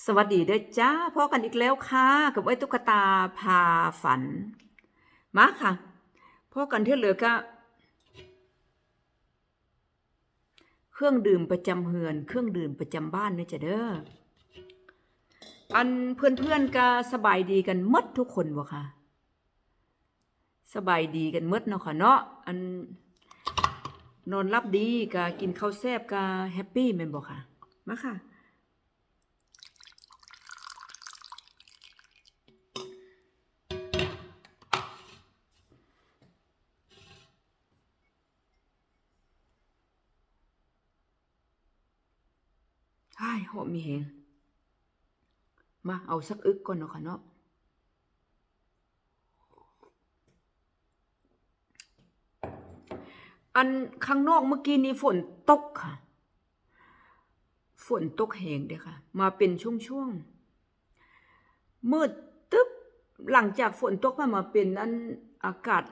สวัสดีเด้อจ้าพอกันอีกแล้วค่ะ กับไอ้ตุ๊กตาพาฝัน มาค่ะพอกันที่เหลือก็ เครื่องดื่มประจำเฮือน เครื่องดื่มประจำบ้านเนี่ยจะเด้ออันเพื่อนๆก็สบายดีกันมดทุกคนบ่ค่ะสบายดีกันมดเนาะค่ะเนาะอันนอนรับดีก็กินข้าวแซ่บก็แฮปปี้แม่นบ่ค่ะมาค่ะ ใช่หอมมีแหงมาเอาสักอึกก่อนเนาะค่ะเนาะอันข้างนอกเมื่อกี้นี้ฝนตกค่ะ ฝนตกแหงเด้อค่ะ มาเป็นช่วงๆมืดตึ๊บหลังจากฝนตกมามาเป็นอันอากาศ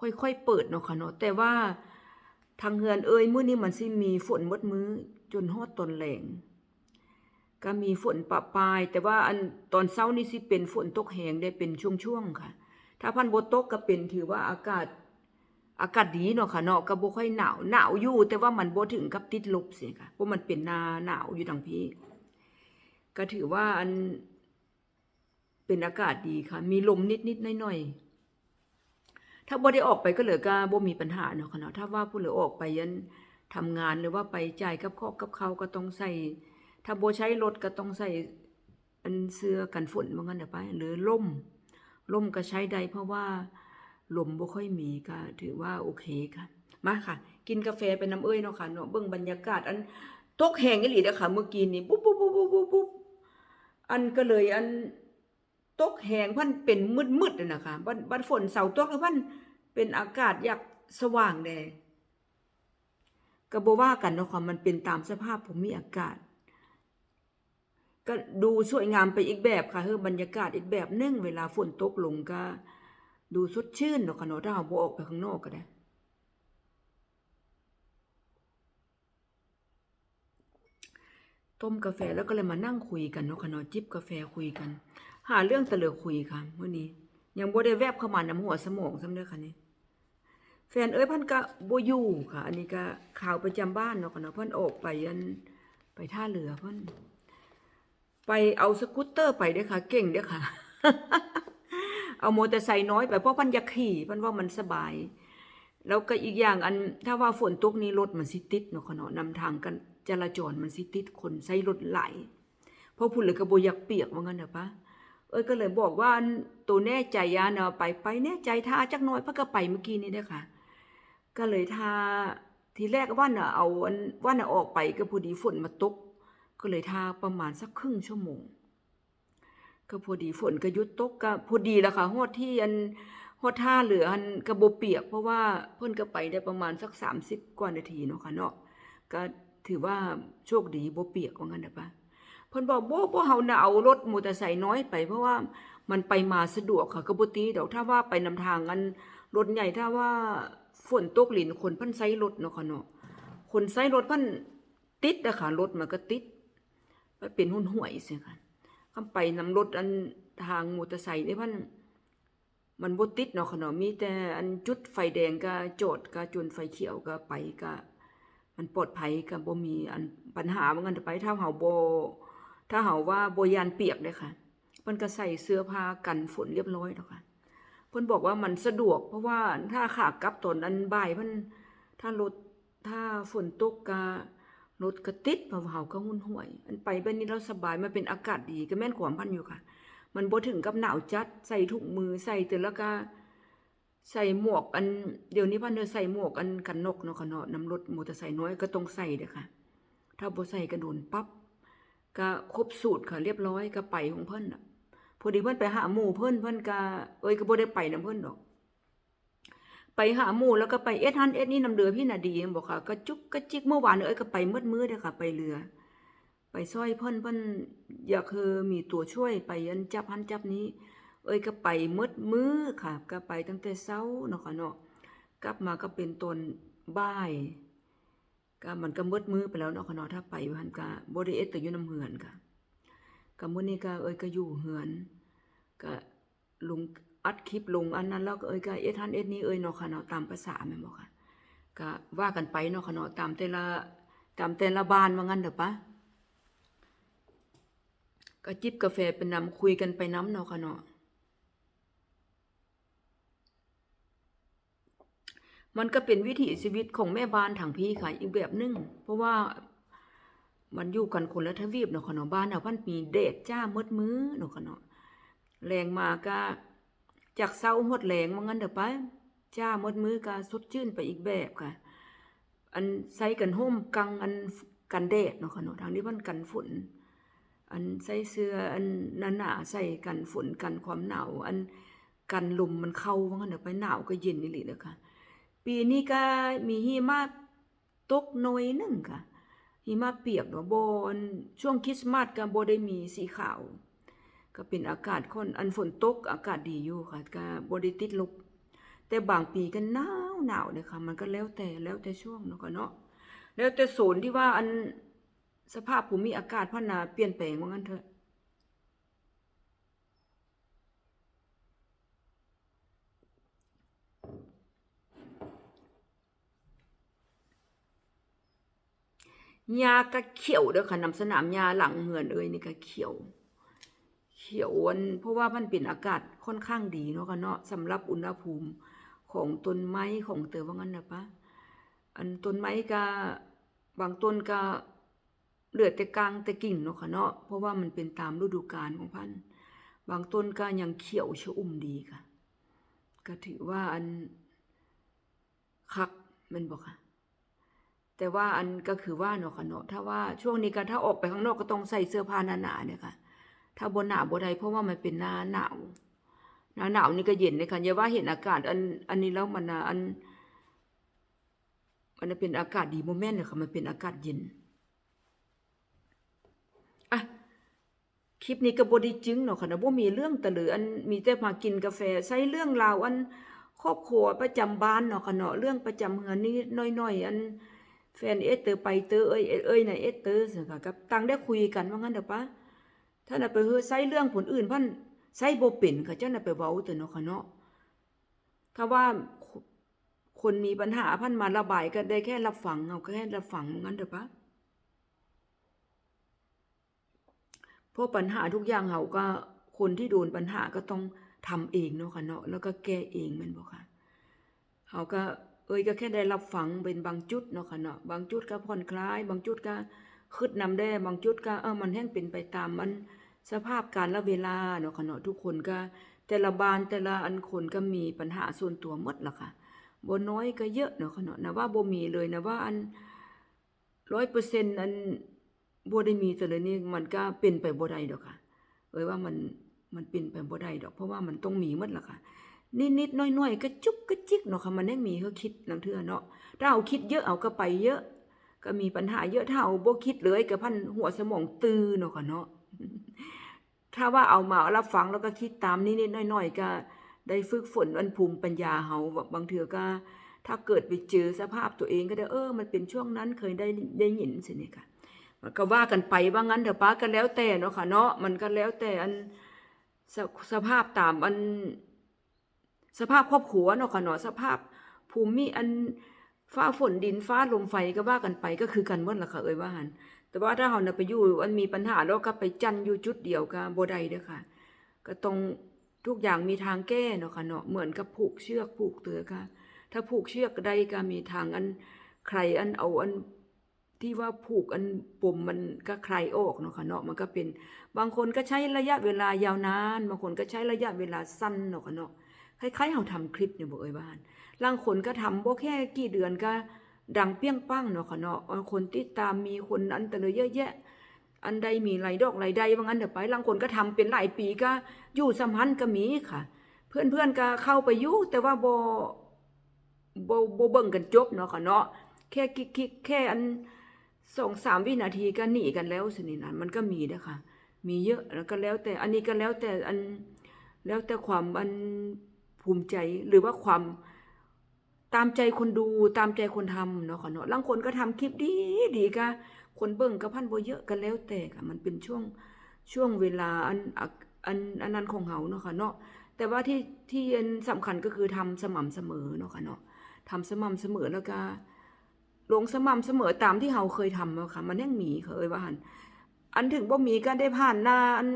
ค่อยๆเปิดเนาะค่ะเนาะแต่ว่าทางเฮือนเอ้ยมื้อนี้มันสิมีฝนมดมื้อจนฮอดตนแลง ก็มีฝนปะปาย แต่ว่าอันตอนเช้านี่สิเป็นฝนตกแหงได้เป็นช่วงๆค่ะ ถ้าพันบตกก็เป็นถือว่าอากาศอากาศดีเนาะค่ะเนาะก็บ่ค่อยหนาวหนาวอยู่ แต่ว่ามันบ่ถึงกับติดลบสิค่ะเพราะมันเป็นหนาหนาวอยู่ทางพี่ก็ถือว่าอันเป็นอากาศดีค่ะ มีลมนิดๆหน่อยๆถ้าบ่ได้ออกไปก็เหลือก็บ่มีปัญหาเนาะค่ะเนาะถ้าว่าผู้เหลือออกไปยันทำงานหรือว่าไปจ่ายกับครอบกับเขาก็ต้องใส่ ถ้าโบใช้รถก็ต้องใส่อันเสื้อกันฝนว่างั้นน่ะไป หรือล่มล่มก็ใช้ได้เพราะว่าลมบ่ค่อยมีก็ถือว่าโอเคค่ะ มาค่ะ กินกาแฟเป็นน้ำเอ้ยเนาะค่ะเนาะเบิ่งบรรยากาศ อันตกแห้งอีหลีเด้อค่ะ เมื่อกี้นี้ปุ๊บปุ๊บปุ๊บปุ๊บปุ๊บปุ๊บอันก็เลยอันตกแห้งพันเป็นมืดๆนั่นน่ะคะบัดบัดฝนเสาตกแล้วพันเป็นอากาศอยากสว่างแดก็บ่ว่ากันเนาะค่ะมันเป็นตามสภาพภูมิอากาศ ก็ดูสวยงามไปอีกแบบค่ะเฮ้อบรรยากาศอีกแบบหนึงเวลาฝนตกลงก็ ดูสดชื่นเนาะค่ะนาะถ้าเราบออกไปข้างนอกก็ได้ต้มกาแฟแล้วก็เลยมานั่งคุยกันเนาะค่ะเนาะจิบกาแฟคุยกัน หาเรื่องตะเลือคุยค่ะเมื้อนี้ ยังบ่ได้แวบเข้ามานํหัวสมองซ้ำเด้อค่ะนี่แฟนเอ้ยพิ่นก็บ่อยู่ค่ะ อันนี้ก็ข่าวประจำบ้านเนาะค่ะเนาะเพิ่นออกไปอันไปท่าเรือเพิ่น ไปเอาสกูตเตอร์ไปเด้อค่ะ เก่งเด้อค่ะ เอามอเตอร์ไซค์น้อยไปเพราะพันอยากขี่พันว่ามันสบาย แล้วก็อีกอย่างอันถ้าว่าฝนตกนี้รถมันสิติดเนาะคะเนาะนำทางกันจราจรมันสิติดคนใช้รถไหลเพราะพุ่นเลยก็บ่อยากเปียกว่างั้นน่ะปะเอ้ยก็เลยบอกว่าตัวแน่ใจยาเนาะไปไปแน่ใจท่าจักน่อยพระก็ไปเมื่อกี้นี้เด้อค่ะก็เลยท่าทีแรกว่าน่ะเอาว่าน่ะออกไปก็พอดีฝนมาตก ก็เลยท่าประมาณสักครึ่งชั่วโมง ก็พอดีฝนก็ยุดตกก็พอดีแล้วค่ะฮอดที่อันฮอดท่าเรืออันก็บ่เปียก เพราะว่าเพิ่นก็ไปได้ประมาณสัก30กว่านาทีเนาะค่ะเนาะก็ถือว่าโชคดีบ่เปียกว่างั้นน่ะปะเพิ่นบอกโบ่บ่เฮาน่ะเอารถมอเตอร์ไซค์น้อยไป เพราะว่ามันไปมาสะดวกค่ะก็บ่ตีดอกถ้าว่าไปนำทางอันรถใหญ่ถ้าว่าฝนตกหลินคนพิ่นใช้รถเนาะค่ะเนาะคนใช้รถพิ่นติดอะค่ะรถมันก็ติด ไปเป็นหุ่นห่วยเสียค่ะคำไปนำรถอันทางมอเตอร์ไซค์นี่พันมันบ่ติดเนาะค่ะเนาะมีแต่อันจุดไฟแดงก็จอดก็จนไฟเขียวก็ไปก็มันปลอดภัยก็บ่มีอันปัญหาเหมือนกันไปถ้าเฮาบ่ถ้าเฮาว่าบ่ยานเปียกเด้ค่ะเพิ่นก็ใส่เสื้อผ้ากันฝนเรียบร้อยแล้วค่ะเพิ่นบอกว่ามันสะดวก เพราะว่าถ้าขากลับตอนนั้นบ่ายเพิ่นถ้ารถถ้าฝนตกก็ รถก็ติดเพราะว่าเฮาก็หุ่นห่วย อันไปแบบนี้เราสบายมันเป็นอากาศดีก็แม่นความพันอยู่ค่ะ มันบ่ถึงกับหนาวจัดใส่ถุงมือใส่แต่แล้วก็ ใส่หมวกอันเดี๋ยวนี้พันเด้อใส่หมวกอันกันนกเนาะค่ะเนาะนำรถมอเตอร์ไซค์น้อยก็ต้องใส่เด้อค่ะ ถ้าบ่ใส่ก็โดนปั๊บก็ครบสูตรค่ะเรียบร้อยก็ไปของเพิ่นน่ะพอดีเพิ่นไปหาหมู่เพิ่นเพิ่นก็เอ้ยก็บ่ได้ไปนํเพิ่นดอก ไปหาหมู่แล้วก็ไปเอ็ดฮันเอ็ดนี่นำเรือพี่นาดีบอกค่ะก็จุกก็จิกเมื่อวานเอ้ยก็ไปมืดมืดเลยค่ะ ไปเรือ ไปซอยเพ่นเพ่นอยากคือมีตัวช่วยไปอันจับหันจับนี้ เอ้ยก็ไปมืดมือค่ะ ก็ไปตั้งแต่เช้าเนาะค่ะเนาะกลับมาก็เป็นตนบ่ายก็มันก็มืดมือไปแล้วเนาะค่ะเนาะถ้าไปมันก็บ่ได้เอ็ดแต่อยู่น้ำเหือนค่ะก็มื้อนี้ก็เอ้ยก็อยู่เฮือนก็ลุง อัดคลิปลงอันนั้นแล้วก็เอ้ยก็เอ็ดทันเอ็ดนี้เอ้ยเนาะค่ะเนาะตามภาษาแม่นบ่ค่ะก็ว่ากันไปเนาะค่ะเนาะตามแต่ละตามแต่ละบ้านว่างั้นเด้อปะก็จิบกาแฟเป็นนำคุยกันไปน้ำเนาะค่ะเนาะมันก็เป็นวิถีชีวิตของแม่บ้านทางพี่ค่ะอีกแบบนึงเพราะว่ามันอยู่กันคนละทวีปเนาะค่ะเนาะบ้านเนาะมันมีแดดจ้ามืดมือเนาะค่ะเนาะแรงมาก็ จากเช้าหมดแรงว่างั้นเด้อไปจ้าหมดมือก็สดชื่นไปอีกแบบค่ะ อันใส่กันห่มกังอันกันแดดเนาะค่ะเนาะทางนี้มันกันฝน อันใส่เสื้ออันหนาๆใส่กันฝนกันความหนาวอันกันลมมันเข้าว่างั้นเด้อไปหนาวก็เย็นนี่แหละเด้อค่ะ ปีนี้ก็มีหิมะตกหน่อยหนึงค่ะหิมะเปียกเนาะบ่อันช่วงคริสต์มาสก็บ่ได้มีสีขาว ก็เป็นอากาศค่อนอันฝนตกอากาศดีอยู่ค่ะก็บ่ได้ติดลบแต่บางปีก็หนาวหนาวเลยค่ะมันก็แล้วแต่แล้วแต่ช่วงเนาะค่ะเนาะแล้วแต่โซนที่ว่าอันสภาพภูมิอากาศพัฒนาเปลี่ยนแปลงว่างั้นเถอะหญ้าก็เขียวเด้อค่ะนำสนามหญ้าหลังเฮือนเอ้ยนี่ก็เขียว ขียวอันเพราะว่ามันเป็นอากาศค่อนข้างดีเนาะค่ะเนาะสำหรับอุณหภูมิของต้นไม้ของเตอว่างั้นนะปะอันต้นไม้ก็บางต้นก็เหลือแต่กลางแต่กิ่งเนาะค่ะเนาะเพราะว่ามันเป็นตามฤดูกาลของพันธุ์บางต้นก็ยังเขียวชอุ่มดีค่ะก็ถือว่าอันคักมันบอกค่ะ แต่ว่าอันก็คือว่าเนาะค่ะเนาะถ้าว่าช่วงนี้ก็ถ้าออกไปข้างนอกก็ต้องใส่เสื้อผ้าหนาๆเนี่ยค่ะ ถ้าบนหนาบ่ได้เพราะว่ามันเป็นหน้าหนาวหน้าหนาวนี่ก็เย็นเลยค่ะอย่าว่าเห็นอากาศอันอันนี้แล้วมันอันมันเป็นอากาศดีโมเมนต์เลยค่ะมันเป็นอากาศเย็นอะคลิปนี้ก็บด้จึงเนาะค่ะนะบ่มีเรื่องตะหลืออันมีแต่มากินกาแฟใช้เรื่องราวอันครอบครัวประจำบ้านเนาะค่ะเนาะเรื่องประจำเฮือนนี่น้อยๆอันแฟนเอสเตอร์ไปเตอร์เอ้ยเอ้ยเอ้ยน่ะเอสเตอร์สิค่ะกับตังได้คุยกันว่างั้นเด้อปะ ถ้านไปเฮือใช้เรื่องผลอื่นพันใช้โบเป็นก็เจ้าน่ะไปเว้าแต่เนาะค่ะเนาะถ้าว่าคนมีปัญหาพันมาระบายก็ได้แค่รับฟังเอาแค่รับฟังงั้นเด้อปะเพราะปัญหาทุกอย่างเฮาก็คนที่โดนปัญหาก็ต้องทำเองเนาะค่ะเนาะแล้วก็แก้เองม่นบ่ค่ะเขาก็เอ้ยก็แค่ได้รับฟังเป็นบางจุดเนาะค่ะเนาะบางจุดก็ผ่อนคลาย บางจุดก็ คืดนำได้บางจุดก็เออมันแห้งเป็นไปตามมันสภาพการละเวลาเนาะค่ะเนาะทุกคนก็ แต่ละบ้านแต่ละอันคนก็มีปัญหาส่วนตัวหมดล่ะค่ะบ่น้อยก็เยอะเนาะค่ะเนาะนะว่าบ่มีเลยนะว่าอัน100%อันบ่ได้มีแต่เลยนี่มันก็เป็นไปบ่ได้ดอกค่ะ เอ้ยว่ามันมันเป็นไปบ่ได้ดอก เพราะว่ามันต้องมีหมดล่ะค่ะนิดๆน้อยๆก็จุกก็จิกเนาะค่ะมันยังมีเขาคิดลังเทื่อเนาะถ้าเอาคิดเยอะเอาก็ไปเยอะ ก็มีปัญหาเยอะถ้าเอาบ่คิดเลยก็พันหัวสมองตื้อเนาะค่ะเนาะถ้าว่าเอามารับฟังแล้วก็คิดตามนิดๆน้อยๆก็ได้ฝึกฝนอันภูมิปัญญาเฮาบางเทื่อก็ถ้าเกิดไปเจอสภาพตัวเองก็ได้เออ มันเป็นช่วงนั้นเคยได้ได้ยินสินี่ค่ะมันก็ว่ากันไปว่างั้นเถอะป้าก็แล้วแต่เนาะค่ะเนาะมันก็แล้วแต่อันสสภาพตามอัน สภาพครอบครัวเนาะค่ะเนาะสภาพภูมิอัน ฟ้าฝนดินฟ้าลมไฟก็ว่ากันไปก็คือกันหมดละค่ะเอ้ยว่าหันแต่ว่าถ้าเฮาน่ะไปอยู่อันมีปัญหาแล้วก็ไปจันอยู่จุดเดียวก็บ่ได้เด้อค่ะ ก็ต้องทุกอย่างมีทางแก้เนาะค่ะเนาะเหมือนกับผูกเชือกผูกเตือค่ะ ถ้าผูกเชือกได้ก็มีทางอันใครอันเอาอันที่ว่าผูกอันปมมันก็คลายออกเนาะค่ะเนาะมันก็เป็น บางคนก็ใช้ระยะเวลายาวนาน บางคนก็ใช้ระยะเวลาสั้นเนาะค่ะเนาะ คล้ายๆเฮาทำคลิปเนี่ยบ่เอ่ยบ้านลางคนก็ทำบ่แค่กี่เดือนก็ดังเปี้ยงปังเนาะค่ะเนาะคนติดตามมีคนอันตะเลยเยอะแยะ อันใดมีหลายดอกหลายใดว่างั้นเดี๋ยวไปลางคนก็ทำเป็นหลายปีก็อยู่สัมพันธ์ก็มีค่ะ เพื่อนๆก็เข้าไปอยู่แต่ว่าบ่บ่บ่เบิ่งกันจบเนาะค่ะเนาะแค่คิกๆแค่อันสองสามวินาทีก็หนีกันแล้วสินี่นั่นมันก็มีเด้อค่ะมีเยอะแล้วก็แล้วแต่อันนี้ก็แล้วแต่อันแล้วแต่ความอัน ภูมิใจหรือว่าความตามใจคนดูตามใจคนทำเนาะค่ะเนาะบางคนก็ทำคลิปดีดีก็คนเบิ่งก็พันบ่เยอะกันแล้วแต่ค่ะมันเป็นช่วงช่วงเวลาอันอันอันนั้นของเฮาเนาะค่ะเนาะแต่ว่าที่ที่อันสำคัญก็คือทำสม่ำเสมอเนาะค่ะเนาะทำสม่ำเสมอแล้วก็ลงสม่ำเสมอตามที่เฮาเคยทำเนาะค่ะมันยังมีเอ้ยว่าหันอันถึงบ่มีก็ได้ผ่านหน้าอัน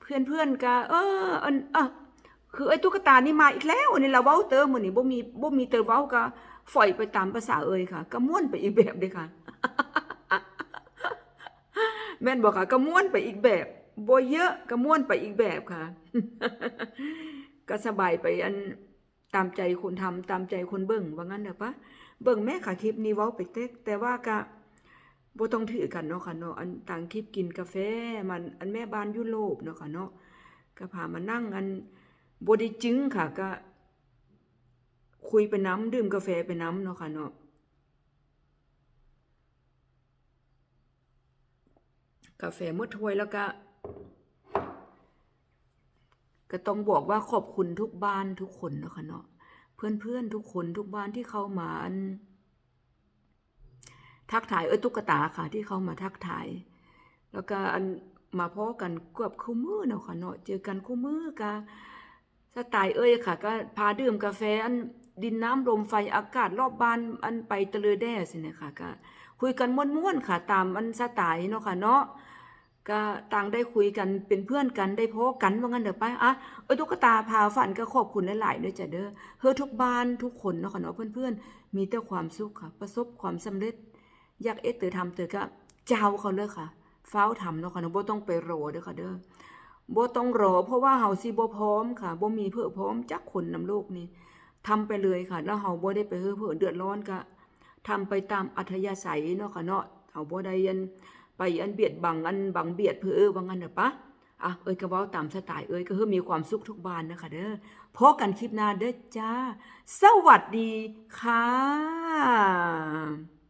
เพื่อนๆก็เอออันอะ คือไอ้ตุ๊กตานี่มาอีกแล้วอันนี้เราเว้าเติมมือนี้บ่มีบ่มีเติมเว้าก็ฝอยไปตามภาษาเอ่ยค่ะก็ม่วนไปอีกแบบเด้ค่ะ แม่นบอกค่ะก็ม่วนไปอีกแบบบ่เยอะก็ม่วนไปอีกแบบค่ะ ก็สบายไปอันตามใจคนทำตามใจคนเบิ่งว่างั้นเด้อปะเบิ่งแม่ค่ะคลิปนี้เว้าไปเต็กแต่ว่าก็บ่ต้องถือกันเนาะค่ะเนาะอันต่างคลิปกินกาแฟมันอันแม่บ้านยุโรปเนาะค่ะเนาะก็พามานั่งอัน บได้จึงค่ะก็ คุยไปน้ำดื่มกาแฟไปน้ำเนาะค่ะเนาะกาแฟหมดถ้วยแล้วก็ ก็ต้องบอกว่าขอบคุณทุกบ้านทุกคนเนาะค่ะเนาะเพื่อนๆทุกคนทุกบ้านที่เข้ามาทักทายเออตุ๊กตาค่ะ ที่เข้ามาทักทาย แล้วก็อันมาพ้อกันเกือบคู่มือเนาะค่ะเนาะเจอกันคู่มือกะ สไตล์เอ้ยค่ะ ก็พาดื่มกาแฟอันดินน้ำลมไฟอากาศรอบบ้านอันไปตะเลยแด้สินี่ยค่ะก็คุยกันม่วนๆค่ะ ตามอันสไตล์เนาะค่ะเนาะก็ต่างได้คุยกันเป็นเพื่อนกันได้พอกันว่างั้นเด้อไปอะเออตุ๊กตาพาฝันก็ขอบคุณหลายๆด้วยจ้ะเด้อเฮอทุกบ้านทุกคนเนาะค่ะเนาะเพื่อนๆ มีแต่ความสุขค่ะ ประสบความสำเร็จ อยากเอ็ดเตอทำเตอก็เจ้าเขาเลยค่ะฟ้าทำเนาะค่ะเนาะบ่ต้องไปรอเด้อค่ะเด้อ บ่ต้องรอเพราะว่าเฮาสิบ่พร้อมค่ะบ่มีเพื่อพร้อมจักคนนำโลกนี้ทำไปเลยค่ะ แล้วเฮาบ่ได้ไปเฮ้อเพื่อเดือดร้อนก็ทำไปตามอัธยาศัยเนาะค่ะเนาะเฮาบ่ได้ยันไปอันเบียดบังอันบังเบียดเพื่อเออว่างั้นเด้อปะอะเอ้ยก็เว้าตามสไตล์เอ้ยก็คือมีความสุขทุกบานนะคะเด้อพบกันคลิปหน้าเด้อจ้า สวัสดีค่ะ